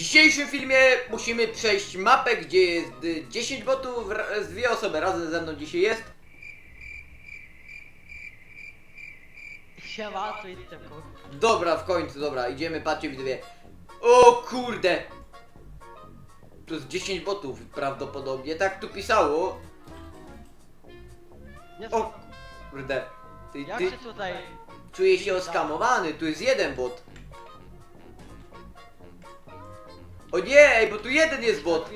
dzisiejszym filmie musimy przejść mapę, gdzie jest y, 10 botów, ra- z dwie osoby razem ze mną dzisiaj jest. Siema, tu jestem kur... Dobra, w końcu, dobra, idziemy, patrzcie widzowie. O kurde! Tu jest 10 botów prawdopodobnie, tak tu pisało. O kurde. Ty, Jak ty się tutaj... czuję się oskamowany, tu jest jeden bot. O nie, ej, bo tu jeden jest bot.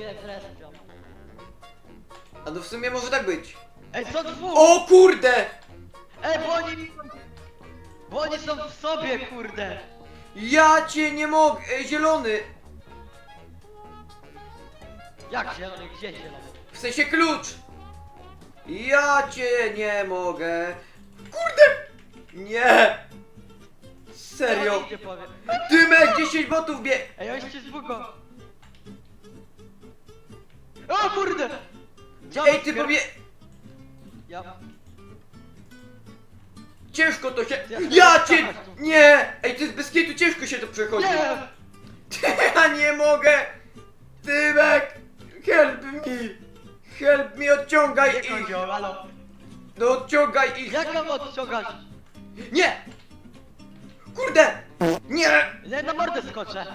A no w sumie może tak być. Ej, są dwóch! O kurde! Ej, bo oni... Bo oni są w sobie, kurde! Ja cię nie mogę, ej, zielony! Jak zielony, gdzie zielony? W sensie klucz! Ja cię nie mogę. Kurde! Nie! Serio? Nie powiem. Dymek 10 botów bie... Ej, on się zbugo! O kurde! Ej, ty pobie... Ja... Ciężko to się... Ja- Ja cię... Nie! Ej, jest bez kitu, ciężko się to przechodzi. Nie! Ja nie mogę! Dymek! Help me! Help me, odciągaj Nie ich! kozioł, halo! No odciągaj ich! Jak mam odciągać? Nie! Kurde! Nie! Nie, na mordę skoczę!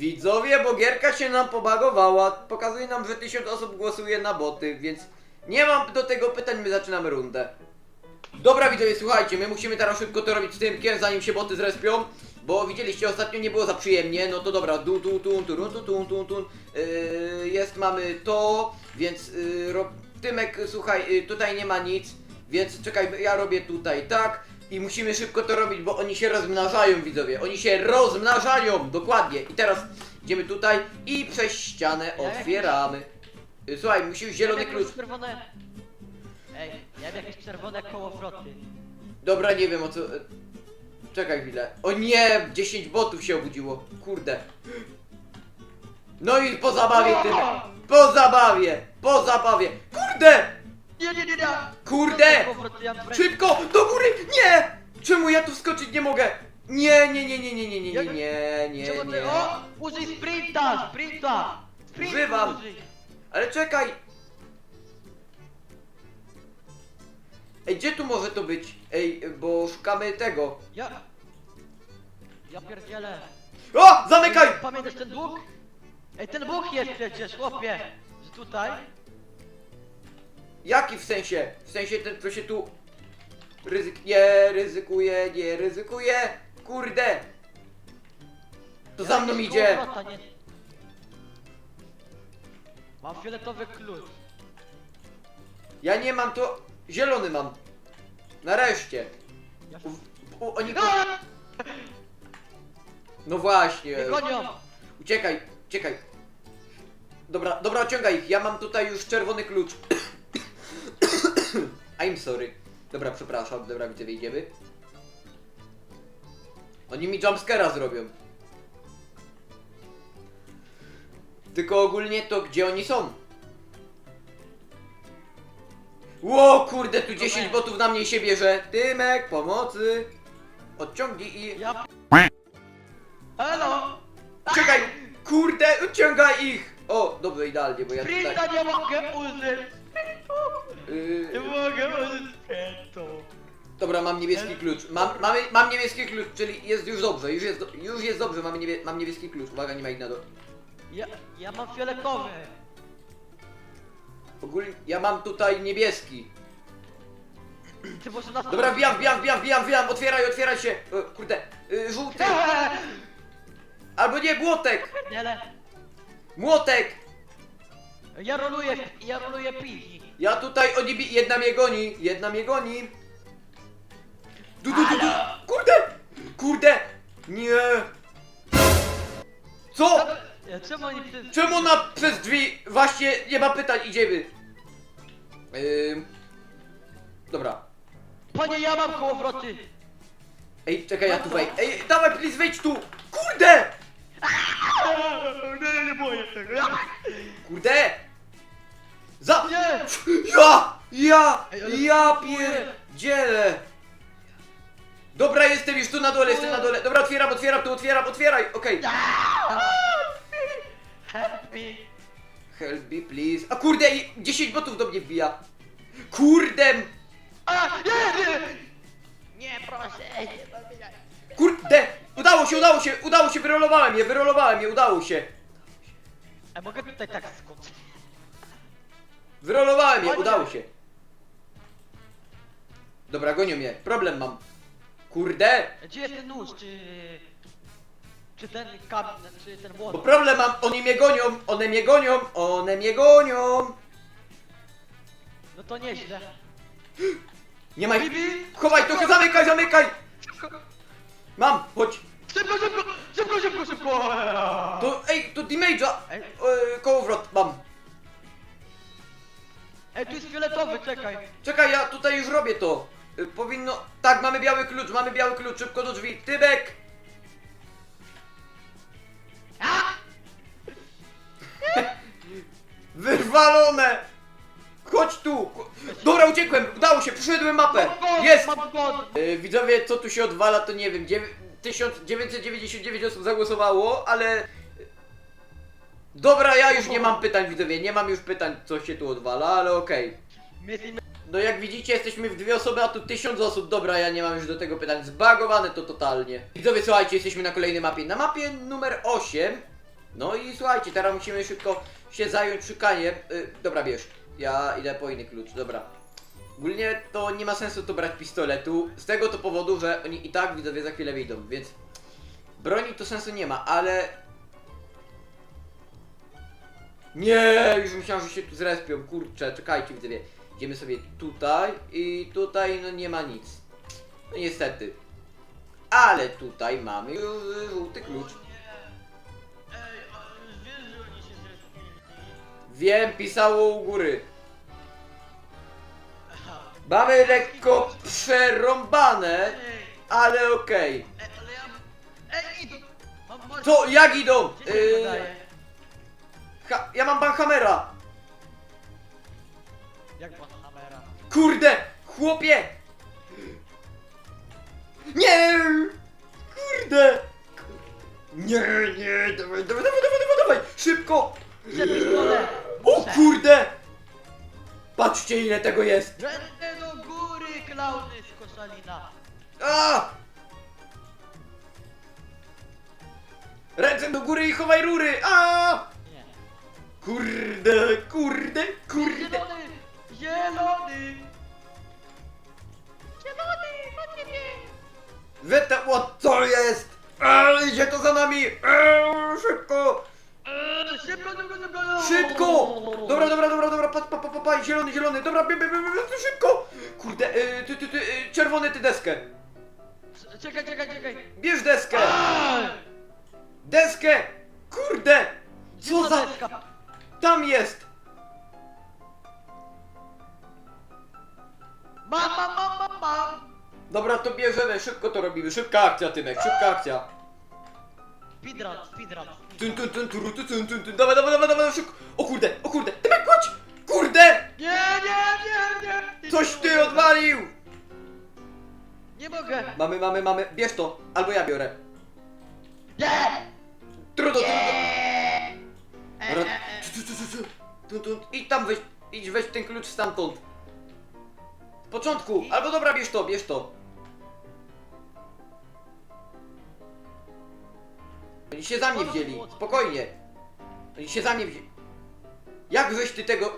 Widzowie, bo gierka się nam pobagowała. Pokazuje nam, że tysiąc osób głosuje na boty, więc nie mam do tego pytań, my zaczynamy rundę. Dobra widzowie, słuchajcie, my musimy teraz szybko to robić z Tymkiem, zanim się boty zrespią. Bo widzieliście, ostatnio nie było za przyjemnie, no to dobra, du tu tu tu tu tu tu tu yy, Jest, mamy to, więc yy. Tymek, słuchaj, yy, tutaj nie ma nic, więc czekaj, ja robię tutaj tak. I musimy szybko to robić, bo oni się rozmnażają, widzowie. Oni się rozmnażają, dokładnie. I teraz idziemy tutaj i przez ścianę Ja otwieramy. Y, Słuchaj, musisz zielony klucz. Czerwone... Ej, ja mam jakieś czerwone kołowroty. Dobra, nie wiem o co. y, Czekaj chwilę. O nie! 10 botów się obudziło. Kurde. No i po zabawie tym. Po zabawie! Po zabawie! Kurde! Nie, nie, nie, nie! Kurde! Szybko! Do góry! Nie! Czemu ja tu wskoczyć nie mogę? Nie, nie, nie, nie, nie, nie, nie, nie, nie, nie, nie. O! Użyj sprinta! Sprinta! Sprinta Używam. użyj. Ale czekaj! Ej, gdzie tu może to być? Ej, bo szukamy tego. Ja... Ja pierdzielę. O! Zamykaj! Pamiętasz ten Bóg? Ej, ten Bóg jest przecież, chłopie! Że tutaj? Jaki w sensie? W sensie ten, co się tu... Ryzyk... Nie, ryzykuje, nie, ryzykuje! Kurde! To za mną idzie! nie- Mam fioletowy klucz. Ja nie mam to... Zielony mam. Nareszcie. U, u, oni... A! No właśnie. Nie gonią! Uciekaj, uciekaj. Dobra, dobra, ociągaj ich. Ja mam tutaj już czerwony klucz. I'm sorry. Dobra, przepraszam, dobra, widzę, wyjdziemy. Oni mi jumpscare'a zrobią. Tylko ogólnie to gdzie oni są? Ło, kurde, tu 10 Dobra. botów na mnie się bierze. Tymek, pomocy. Odciągnij i... Ja... Halo! Czekaj! Kurde, uciągaj ich! O, dobrze, idealnie, bo ja tutaj... nie mogę użyć! Nie Yy, mogę użyć sprintu! dobra, mam niebieski klucz. Mam, mamy, mam niebieski klucz, czyli jest już dobrze, już jest, do- już jest dobrze, mamy niebie, mam niebieski klucz. Uwaga, nie ma ich na dole. Ja, ja mam fioletowy! Ogólnie, ja mam tutaj niebieski. Ty może nas... Dobra, wbijam, wbijam, wbijam, wbijam, wbijam, otwieraj, otwieraj się! E, kurde, y, żółty! Albo nie, młotek! Nie, ale... Młotek! Ja roluję, ja roluję pigi. Ja tutaj, oni bi... jedna mnie goni, jedna mnie goni. Du, du, du, du. Kurde! Kurde! Nie! Co? Ja, Czemu oni przez... Czemu ona przez drzwi? Właśnie, nie ma pytań, idziemy. Ym... Dobra. Panie, ja mam kołowroty! Ej, czekaj, ja tu wejdę. Ej, dawaj, please, wejdź tu! Ja! Pierdzielę! Dobra, jestem już tu na dole, jestem na dole. Dobra, otwieram, otwieram, tu otwieram, otwieraj, okej. me. Help me, please. A kurde, i 10 botów do mnie wbija. Kurde, A, nie, nie! Nie, proszę, nie zabijaj. kurde. Udało się, udało się, udało się, wyrolowałem je, wyrolowałem je, udało się. A mogę tutaj tak skoczyć? Wyrolowałem je, udało się. Dobra, gonią mnie, problem mam. Kurde, Gdzie jest ten nóż, czy... Czy ten kamień, czy ten bo młot? problem mam, oni mnie gonią, one mnie gonią, one mnie gonią. No to nieźle. Nie ma Bibi! Chowaj, to zamykaj, zamykaj. Mam, chodź. Szybko, szybko, szybko, szybko, szybko! To, ej, to damage'a. Ej. E, kołowrot mam. Ej, tu jest fioletowy, czekaj. Czekaj, ja tutaj już robię to. Y, Powinno... Tak, mamy biały klucz, mamy biały klucz, szybko do drzwi. Tybek! Wyrwalone! Chodź tu! Dobra, uciekłem! Udało się, przeszedłem mapę! Jest! Mam! Y, Widzowie, co tu się odwala, to nie wiem. Dziew- 1999 osób zagłosowało, ale... Dobra, ja już nie mam pytań, widzowie. Nie mam już pytań, co się tu odwala, ale okej. No jak widzicie, jesteśmy w dwie osoby, a tu tysiąc osób. Dobra, ja nie mam już do tego pytań. Zbagowane to totalnie. Widzowie, słuchajcie, jesteśmy na kolejnej mapie. Na mapie numer 8. No i słuchajcie, teraz musimy szybko się zająć szukaniem. Y, dobra, bierz. Ja idę po inny klucz, dobra. Ogólnie to nie ma sensu tu brać pistoletu. Z tego to powodu, że oni i tak widzowie za chwilę wyjdą, więc... Broni to sensu nie ma, ale... Nie, już myślałem, że się tu zrespią. Kurczę, czekajcie widzowie. Idziemy sobie tutaj i tutaj no nie ma nic. No niestety. Ale tutaj mamy już żółty klucz. Wiem, pisało u góry. Mamy lekko przerąbane, ale okej. mam... Co, jak idą? Yy, ha, ja mam banhamera. Jak pan kamera? Kurde, chłopie! Nie! Kurde! Nie, nie, dawaj, dawaj, dawaj, dawaj, dawaj, dawaj, szybko! O kurde! Patrzcie ile tego jest! Ręce do góry, klauny z koszalina! A! Ręce do góry i chowaj rury! A! Nie. Kurde, kurde, kurde! Zielony! A, szybko! Eee, Szybko, szybko, szybko! Szybko! Dobra, dobra, dobra, dobra, pa, pa, pa, pa, pa, zielony, zielony, dobra, bie, bie, bie, bie, szybko! Kurde, y, ty, ty, ty, y, czerwony ty deskę! Czekaj, czekaj, czekaj! Bierz deskę! Eee! Deskę! Kurde! Co za... deska? Tam jest! Mam, mam, mam, mam, mam! Dobra, to bierzemy, szybko to robimy, szybka akcja, Tymek, szybka akcja. Speedrun, speedrun. Tun, tun, tun, turu, tun, tun, tun, tun, dawaj, dawaj, dawaj, dawaj, szybko! O kurde, o kurde, Tymek, chodź! Kurde! Nie, nie, nie, nie! Coś ty odwalił! Nie mogę! Mamy, mamy, mamy, bierz to, albo ja biorę. Nie! Trudno, trudno. E, Dobra, e, e. tu, tu, tu, tu, tu. Tu, tu, idź tam weź, idź weź ten klucz stamtąd. W początku, albo dobra, bierz to, bierz to. Oni się za mnie wzięli, spokojnie. Oni się za mnie wzięli. Jak żeś ty tego...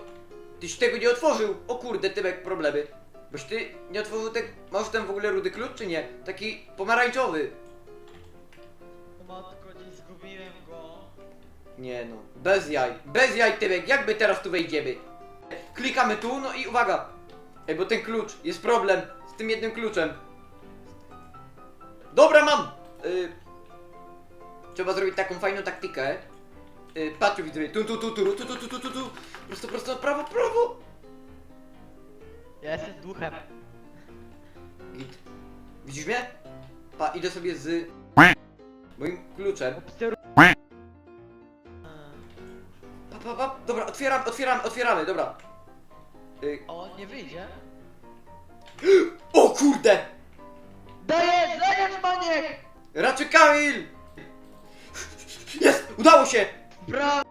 Tyś tego nie otworzył? O kurde, Tymek, problemy. Boś ty nie otworzył tego... Masz ten w ogóle rudy klucz, czy nie? Taki pomarańczowy. Matko, nie zgubiłem go. Nie no, bez jaj, bez jaj Tymek, jak my teraz tu wejdziemy? Klikamy tu, no i uwaga! Ej, bo ten klucz, jest problem z tym jednym kluczem. Dobra, mam! Y, trzeba zrobić taką fajną taktykę. Y, patrz, widzę, tu, tu, tu, tu, tu, tu, tu, tu, tu, tu, prosto, prosto, prawo, prawo! Ja jestem duchem. Git. Widzisz mnie? Pa, idę sobie z moim kluczem. Obserw... Pa, pa, pa, dobra, otwieram, otwieramy, otwieramy, dobra. Y, O, nie wyjdzie. o kurde! Dajesz, dajesz, maniek! Raczej Kamil! Udało się! Brawo!